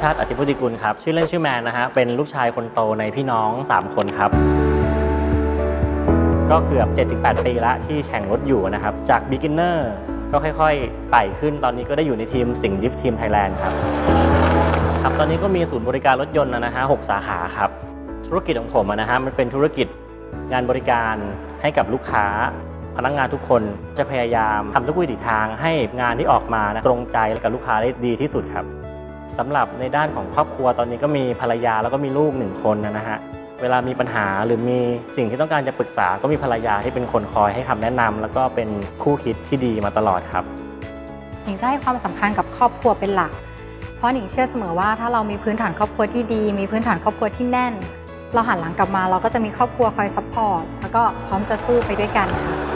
ชาติอธิพุติกุลครับ ชื่อเล่นชื่อแมนนะฮะ เป็นลูกชายคนโตในพี่น้อง 3 คนครับ ก็เกือบ 7-8 ปีละที่แข่งรถอยู่นะครับ จาก beginner ก็ค่อยๆไต่ขึ้น ตอนนี้ก็ได้อยู่ในทีมสิงห์ดิฟทีมไทยแลนด์ครับ ครับ ตอนนี้ก็มีศูนย์บริการรถยนต์นะฮะหกสาขาครับ ธุรกิจของผมนะฮะ มันเป็นธุรกิจงานบริการให้กับลูกค้าพนักงานทุกคนจะพยายามทำทุกวิถีทางให้งานที่ออกมานะตรงใจกับลูกค้าได้ดีที่สุดครับ สำหรับในด้านของครอบครัวตอนนี้ก็มีภรรยาแล้วก็มีลูกหนึ่งคนนะฮะเวลามีปัญหาหรือมีสิ่งที่ต้องการจะปรึกษาก็มีภรรยาที่เป็นคนคอยให้คำแนะนำแล้วก็เป็นคู่คิดที่ดีมาตลอดครับหนิงจะให้ความสำคัญกับครอบครัวเป็นหลัก เพราะหนิงเชื่อเสมอว่าถ้าเรามีพื้นฐานครอบครัวที่ดี มีพื้นฐานครอบครัวที่แน่น เราหันหลังกลับมาเราก็จะมีครอบครัวคอยซัพพอร์ตแล้วก็พร้อมจะสู้ไปด้วยกันค่ะ